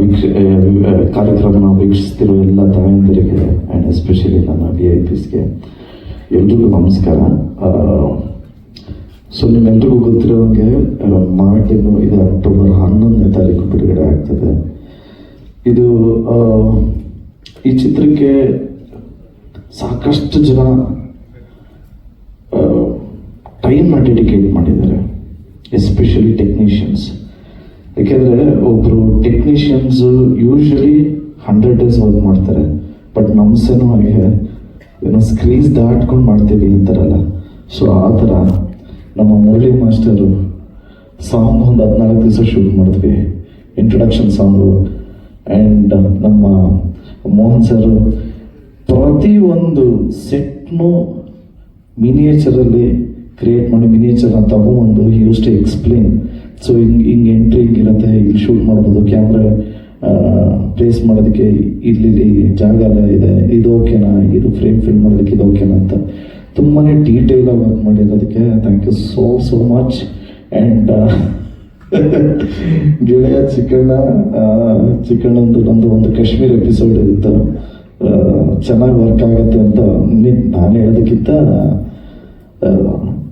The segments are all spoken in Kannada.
ವೀಕ್ಷ ಕಾರ್ಯಕ್ರಮನ ವೀಕ್ಷಿಸ್ತಿರೋ ಎಲ್ಲ ತಾಯಂದಿರಿಗೆ ಆ್ಯಂಡ್ ಎಸ್ಪೆಷಲಿ ನನ್ನ ವಿ ಐ ಪಿಸ್ಗೆ ಎಲ್ರಿಗೂ ನಮಸ್ಕಾರ. ಸೊ ನಿಮ್ಮೆಲ್ರಿಗೂ ಗೊತ್ತಿರೋಂಗೆ ಮಾರ್ಟಿನು ಇದು ಅಕ್ಟೋಬರ್ ಹನ್ನೊಂದನೇ ತಾರೀಕು ಬಿಡುಗಡೆ ಆಗ್ತದೆ. ಇದು ಈ ಚಿತ್ರಕ್ಕೆ ಸಾಕಷ್ಟು ಜನ ಟೈಮ್ನ ಡೆಡಿಕೇಟ್ ಮಾಡಿದ್ದಾರೆ. ಎಸ್ಪೆಷಲಿ ಟೆಕ್ನಿಷಿಯನ್ಸ್ ಯಾಕೆಂದರೆ ಒಬ್ಬರು technicians usually hundred days work ಮಾಡ್ತಾರೆ. ಬಟ್ ನಮ್ಮ ಹಾಗೆ ಏನೋ ಸ್ಕ್ರೀನ್ಸ್ ದಾಟ್ಕೊಂಡು ಮಾಡ್ತೀವಿ ಅಂತಾರಲ್ಲ. ಸೊ ಆ ಥರ ನಮ್ಮ ಮುರಳಿ ಮಾಸ್ಟರು ಸಾಂಗ್ ಒಂದು ಹದಿನಾಲ್ಕು ದಿವಸ ಶೂಟ್ ಮಾಡಿದ್ವಿ. ಇಂಟ್ರೊಡಕ್ಷನ್ ಸಾಂಗು ಆ್ಯಂಡ್ ನಮ್ಮ ಮೋಹನ್ ಸರ್ ಪ್ರತಿ ಒಂದು ಸೆಟ್ನು ಮಿನಿಯೇಚರಲ್ಲಿ ಕ್ರಿಯೇಟ್ ಮಾಡಿ ಮಿನಿಯೇಚರ್ನ ತಗೊಂಡು ಯೂಸ್ ಟು ಎಕ್ಸ್ಪ್ಲೇನ್ ಸೊ ಹಿಂಗೆ ಹಿಂಗೆ ಎಂಟ್ರಿ ಹಿಂಗಿರುತ್ತೆ ಹಿಂಗೆ ಶೂಟ್ ಮಾಡ್ಬೋದು ಕ್ಯಾಮ್ರಾ ಪ್ಲೇಸ್ ಮಾಡೋದಕ್ಕೆ ಇಲ್ಲಿ ಜಾಗ ಎಲ್ಲ ಇದೆ. ಇದು ಓಕೆನಾ ಇದು ಫ್ರೇಮ್ ಫಿಲ್ ಮಾಡೋದಕ್ಕೆ ಇದು ಓಕೆನಾ ಅಂತ. ತುಂಬಾ ಆಗಿ work ಮಾಡಿರೋದಕ್ಕೆ thank you so so much and ಗೆಳೆಯ ಚಿಕ್ಕಣ್ಣ ಚಿಕ್ಕಣ್ಣಂದು ನಂದು ಒಂದು ಕಾಶ್ಮೀರ್ ಎಪಿಸೋಡ್ ಇರುತ್ತೆ ಚೆನ್ನಾಗಿ ವರ್ಕ್ ಆಗುತ್ತೆ ಅಂತ ನಾನು ಹೇಳೋದಕ್ಕಿಂತ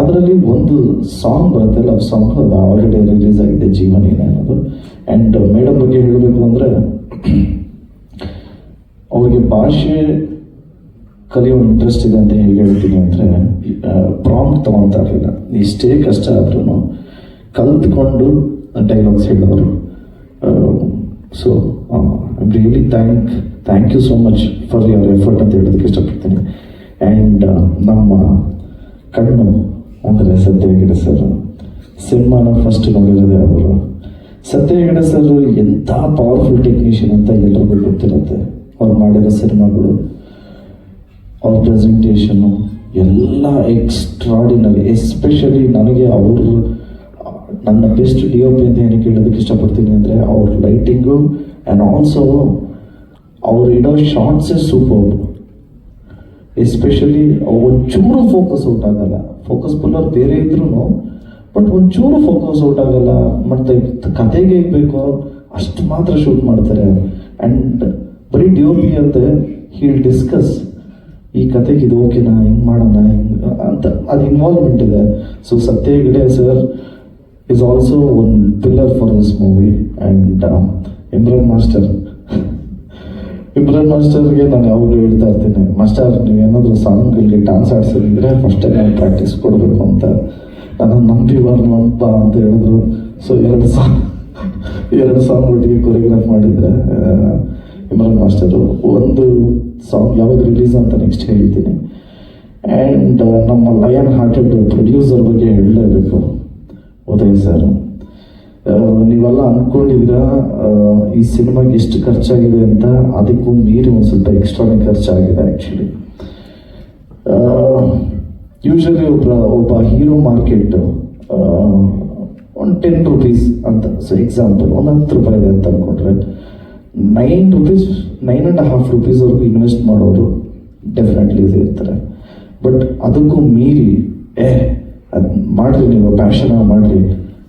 ಅದರಲ್ಲಿ ಒಂದು ಸಾಂಗ್ ಬರುತ್ತೆ ಲವ್ ಸಾಂಗ್ ಅದು ಆಲ್ರೆಡಿ ರಿಲೀಸ್ ಆಗಿದೆ, ಜೀವನ ಏನೇ ಅನ್ನೋದು. ಆ್ಯಂಡ್ ಮೇಡಮ್ ಬಗ್ಗೆ ಹೇಳಬೇಕು ಅಂದರೆ, ಅವರಿಗೆ ಭಾಷೆ ಕಲಿಯೋ ಇಂಟ್ರೆಸ್ಟ್ ಇದೆ ಅಂತ ಹೇಗೆ ಹೇಳ್ತೀನಿ ಅಂದರೆ ಪ್ರಾಂಪ್ಟ್ ತೊಗೊತಾ ಇರಲಿಲ್ಲ. ಇಷ್ಟೇ ಕಷ್ಟ ಆದ್ರೂ ಕಲ್ತ್ಕೊಂಡು ಡೈಲಾಗ್ಸ್ ಹೇಳೋರು so really thank thank you so much for your effort ಅಂತ ಹೇಳೋದಕ್ಕೆ ಇಷ್ಟಪಡ್ತೀನಿ. ಆ್ಯಂಡ್ ನಮ್ಮ ಕಣ್ಣು ಅಂದರೆ ಸತ್ಯ ಹೆಗಡೆ ಸರ್. ಸಿನಿಮಾನ ಫಸ್ಟ್ ನೋಡಿರೋದೇ ಅವರು. ಸತ್ಯ ಹೆಗಡೆ ಸರ್ ಎಂಥ ಪವರ್ಫುಲ್ ಟೆಕ್ನಿಷಿಯನ್ ಅಂತ ಎಲ್ರಿಗೂ ಗೊತ್ತಿರುತ್ತೆ. ಅವ್ರು ಮಾಡಿರೋ ಸಿನಿಮಾಗಳು, ಅವ್ರ ಪ್ರೆಸೆಂಟೇಷನು ಎಲ್ಲ ಎಕ್ಸ್ಟ್ರಾಡಿನರಿ ಎಸ್ಪೆಷಲಿ ನನಗೆ ಅವರು, ನನ್ನ ಬೆಸ್ಟ್ ಡಿ ಒ ಪಿ ಅಂತ ಏನಕ್ಕೆ ಹೇಳೋದಕ್ಕೆ ಇಷ್ಟಪಡ್ತೀನಿ ಅಂದರೆ ಅವ್ರ ಲೈಟಿಂಗು ಆ್ಯಂಡ್ ಆಲ್ಸೋ ಅವ್ರು ಇಡೋ ಶಾರ್ಟ್ಸೇ ಸೂಪರ್ ಎಸ್ಪೆಷಲಿ ಒಂಚೂರು ಫೋಕಸ್ ಔಟ್ ಆಗಲ್ಲ. ಫೋಕಸ್ ಪುಲ್ಲರ್ ಬೇರೆ ಇದ್ರೂ ಬಟ್ ಒಂಚೂರು ಫೋಕಸ್ ಔಟ್ ಆಗಲ್ಲ. ಮತ್ತೆ ಕತೆಗೆ ಹೇಗೆ ಬೇಕೋ, ಅಷ್ಟು ಮಾತ್ರ ಶೂಟ್ ಮಾಡ್ತಾರೆ ಆ್ಯಂಡ್ ಬರೀ ಡಿ ಪಿ ಅಂತ ಹೀಲ್ ಡಿಸ್ಕಸ್ ಈ ಕತೆಗೆ ಇದು ಓಕೆನಾ ಹಿಂಗೆ ಮಾಡೋಣ, ಹಿಂಗೆ, ಅಂತ, ಅದು ಇನ್ವಾಲ್ವ್ಮೆಂಟ್ ಇದೆ. So Satya Hegde sir is also one pillar for this movie and Imran master Imran ಮಾಸ್ಟರ್ಗೆ ನಾನು ಯಾವಾಗಲೂ ಹೇಳ್ತಾ ಇರ್ತೇನೆ ಮಾಸ್ಟರ್ ನೀವು ಏನಾದರೂ ಸಾಂಗ್ಗಳಿಗೆ ಡಾನ್ಸ್ ಆಡ್ಸಿದ್ರೆ ಫಸ್ಟೇ ನಾನು ಪ್ರಾಕ್ಟೀಸ್ ಕೊಡಬೇಕು ಅಂತ. ನಾನು ನಂಬಿ ನಂಬ ಅಂತ ಹೇಳಿದ್ರು. ಸೊ ಎರಡು ಸಾಂಗ್ ಎರಡು ಸಾಂಗ್ ಒಟ್ಟಿಗೆ ಕೊರಿಯೋಗ್ರಾಫ್ ಮಾಡಿದ್ರೆ ಇಮ್ರಾನ್ ಮಾಸ್ಟರು ಒಂದು ಸಾಂಗ್ ಯಾವಾಗ ರಿಲೀಸ್ ಅಂತ ನೆಕ್ಸ್ಟ್ ಹೇಳ್ತೀನಿ. ಆ್ಯಂಡ್ ನಮ್ಮ ಲಯನ್ ಹಾರ್ಟೆಡ್ ಪ್ರೊಡ್ಯೂಸರ್ ಬಗ್ಗೆ ಹೇಳಲೇಬೇಕು, ಉದಯ್ ಸರ್ ನೀವೆಲ್ಲ ಅಂದ್ಕೊಂಡಿದ್ದೀರಾ ಈ ಸಿನಿಮಾಗೆ ಎಷ್ಟು ಖರ್ಚಾಗಿದೆ ಅಂತ? ಅದಕ್ಕೂ ಮೀರಿ ಒಂದು ಸ್ವಲ್ಪ ಎಕ್ಸ್ಟ್ರಾನೇ ಖರ್ಚಾಗಿದೆ ಆ್ಯಕ್ಚುಲಿ ಯೂಶಲಿ ಒಬ್ಬ ಒಬ್ಬ ಹೀರೋ ಮಾರ್ಕೆಟ್ ಒಂದು ಟೆನ್ ರುಪೀಸ್ ಅಂತ ಸೊ ಎಕ್ಸಾಂಪಲ್ ಒಂದು ಹತ್ತು ರೂಪಾಯಿ ಇದೆ ಅಂತ ಅಂದ್ಕೊಂಡ್ರೆ nine rupees nine and half ರುಪೀಸ್ವರೆಗೂ invest ಮಾಡೋರು ಡೆಫಿನೆಟ್ಲಿ ಇರ್ತಾರೆ. ಬಟ್ ಅದಕ್ಕೂ ಮೀರಿ, ಏ, ಅದು ಮಾಡಿರಿ ನೀವು ಪ್ಯಾಷನ್ ಮಾಡಿರಿ.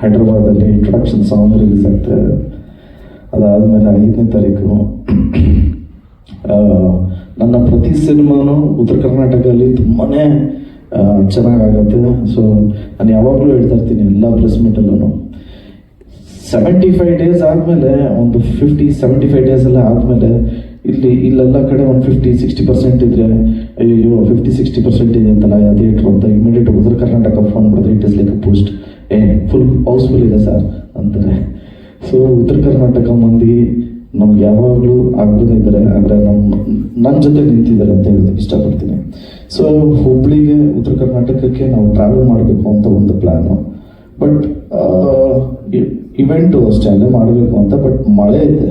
ಹೈದ್ರಾಬಾದಲ್ಲಿ ಇಂಟ್ರಡಕ್ಷನ್ ಸಾಂಗ್ ರಿಲೀಸ್ ಆಗ್ತದೆ ಅದಾದಮೇಲೆ ಐದನೇ ತಾರೀಕು ನನ್ನ ಪ್ರತಿ ಸಿನಿಮಾನು ಉತ್ತರ ಕರ್ನಾಟಕದಲ್ಲಿ ತುಂಬಾ ಚೆನ್ನಾಗಾಗತ್ತೆ. ಸೊ ನಾನು ಯಾವಾಗಲೂ ಹೇಳ್ತಾ ಇರ್ತೀನಿ ಎಲ್ಲ ಪ್ರೆಸ್ ಮೀಟಲ್ಲೂ ಸೆವೆಂಟಿ ಫೈವ್ ಡೇಸ್ ಆದಮೇಲೆ, ಒಂದು ಫಿಫ್ಟಿ ಸೆವೆಂಟಿ ಫೈವ್ ಡೇಸ್ ಎಲ್ಲ ಆದಮೇಲೆ, ಇಲ್ಲಿ, ಇಲ್ಲೆಲ್ಲ ಕಡೆ ಒಂದು ಫಿಫ್ಟಿ ಸಿಕ್ಸ್ಟಿ ಪರ್ಸೆಂಟ್ ಇದ್ರೆ ಅಯ್ಯೋ ಫಿಫ್ಟಿ ಸಿಕ್ಸ್ಟಿ ಪರ್ಸೆಂಟ್ ಇದೆ ಅಂತಲ್ಲ ಯಾವ ಥಿಯೇಟ್ರು ಅಂತ ಇಮಿಡಿಯೇಟ್ ಉತ್ತರ ಕರ್ನಾಟಕ ಫೋನ್ ಮಾಡಿದ್ರೆ it is like a post uh full housefull ಇದೆ ಸರ್ ಅಂತಾರೆ. ಸೊ ಉತ್ತರ ಕರ್ನಾಟಕ ಮಂದಿ ನಮ್ಗೆ ಯಾವಾಗಲೂ ಆಗ್ಬೋದೇ ಇದ್ದಾರೆ ಅಂದರೆ ನಮ್ಮ ನನ್ನ ಜೊತೆ ನಿಂತಿದ್ದಾರೆ ಅಂತ ಹೇಳೋದಕ್ಕೆ ಇಷ್ಟಪಡ್ತೀನಿ. ಸೊ ಹುಬ್ಳಿಗೆ ಉತ್ತರ ಕರ್ನಾಟಕಕ್ಕೆ ನಾವು ಟ್ರಾವೆಲ್ ಮಾಡಬೇಕು ಅಂತ ಒಂದು ಪ್ಲ್ಯಾನು ಬಟ್ ಇವೆಂಟು ಅಷ್ಟೇ ಅಲ್ಲೇ ಮಾಡಬೇಕು ಅಂತ ಬಟ್ ಮಳೆ ಇದೆ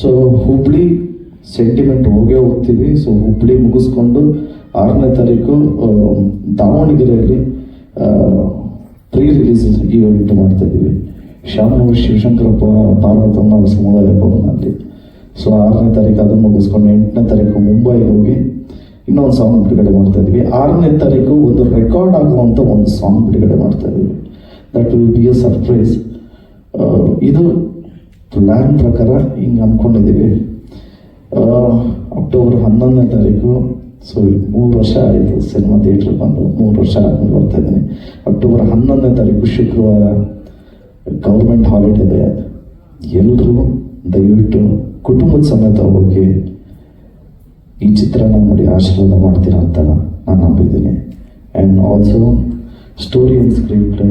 ಸೊ ಹುಬ್ಳಿ ಸೆಂಟಿಮೆಂಟ್ ಹೋಗೇ ಹೋಗ್ತೀವಿ. ಸೊ ಹುಬ್ಳಿ ಮುಗಿಸ್ಕೊಂಡು ಆರನೇ ತಾರೀಕು ದಾವಣಗೆರೆಯಲ್ಲಿ ಪ್ರೀ ರಿಲೀಸ್ ಈವೆಂಟ್ ಮಾಡ್ತಾ ಇದ್ದೀವಿ ಶ್ಯಾಮನೂರು ಶಿವಶಂಕರಪ್ಪ ಪಾರ್ವತಮ್ಮ ಸಮುದಾಯ ಭವನಲ್ಲಿ ಸೊ ಆರನೇ ತಾರೀಕು ಅದನ್ನು ಮುಗಿಸ್ಕೊಂಡು ಎಂಟನೇ ತಾರೀಕು ಮುಂಬೈಗೆ ಹೋಗಿ ಇನ್ನೊಂದು ಸಾಂಗ್ ಬಿಡುಗಡೆ ಮಾಡ್ತಾ ಇದ್ವಿ. ಆರನೇ ತಾರೀಕು ಒಂದು ರೆಕಾರ್ಡ್ ಆಗುವಂಥ ಒಂದು ಸಾಂಗ್ ಬಿಡುಗಡೆ ಮಾಡ್ತಾ ಇದ್ವಿ. That will be a surprise ಇದು ಪ್ಲ್ಯಾನ್ ಪ್ರಕಾರ ಹಿಂಗೆ ಅಂದ್ಕೊಂಡಿದ್ದೀವಿ ಅಕ್ಟೋಬರ್ ಹನ್ನೊಂದನೇ ತಾರೀಕು ಸೊ ಮೂರು ವರ್ಷ ಆಯಿತು ಸಿನಿಮಾ ಥಿಯೇಟ್ರ್ ಬಂದು. ಮೂರು ವರ್ಷ ಆದ್ಮೇಲೆ ಬರ್ತಾ ಇದ್ದೀನಿ. ಅಕ್ಟೋಬರ್ ಹನ್ನೊಂದನೇ ತಾರೀಕು ಶುಕ್ರವಾರ ಗೌರ್ಮೆಂಟ್ ಹಾಲಿಡೇ ಇದೆ. ಎಲ್ಲರೂ ದಯವಿಟ್ಟು ಕುಟುಂಬದ ಸಮೇತ ಹೋಗಿ ಈ ಚಿತ್ರನ ನೋಡಿ ಆಶೀರ್ವಾದ ಮಾಡ್ತೀರಾ ಅಂತ ನಾನು ನಂಬಿದ್ದೀನಿ. And also story and screenplay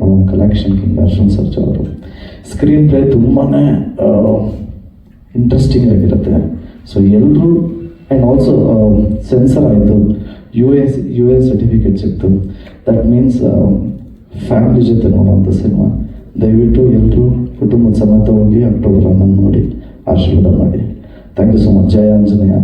ನಮ್ಮ ಕಲೆಕ್ಷನ್ ಕಿಂಗ್ ಅರ್ಶನ್ ಸರ್ಜ್ ಅವರು. ಸ್ಕ್ರೀನ್ ಪ್ಲೇ ತುಂಬಾ ಇಂಟ್ರೆಸ್ಟಿಂಗ್ ಆಗಿರುತ್ತೆ. ಸೊ ಎಲ್ಲರೂ ಆ್ಯಂಡ್ ಆಲ್ಸೋ ಸೆನ್ಸರ್ ಆಯಿತು U S U S certificate ಸಿಕ್ತು ದಟ್ ಮೀನ್ಸ್ ಫ್ಯಾಮಿಲಿ ಜೊತೆ ನೋಡೋಂಥ ಸಿನಿಮಾ ದಯವಿಟ್ಟು ಎಲ್ಲರೂ ಕುಟುಂಬದ ಸಮೇತ ಹೋಗಿ ಅಕ್ಟೋಬರ್ ಹನ್ನೊಂದು ನೋಡಿ, ಆಶೀರ್ವಾದ ಮಾಡಿ. ಥ್ಯಾಂಕ್ ಯು ಸೊ ಮಚ್ ಜಯ ಆಂಜನೇಯ.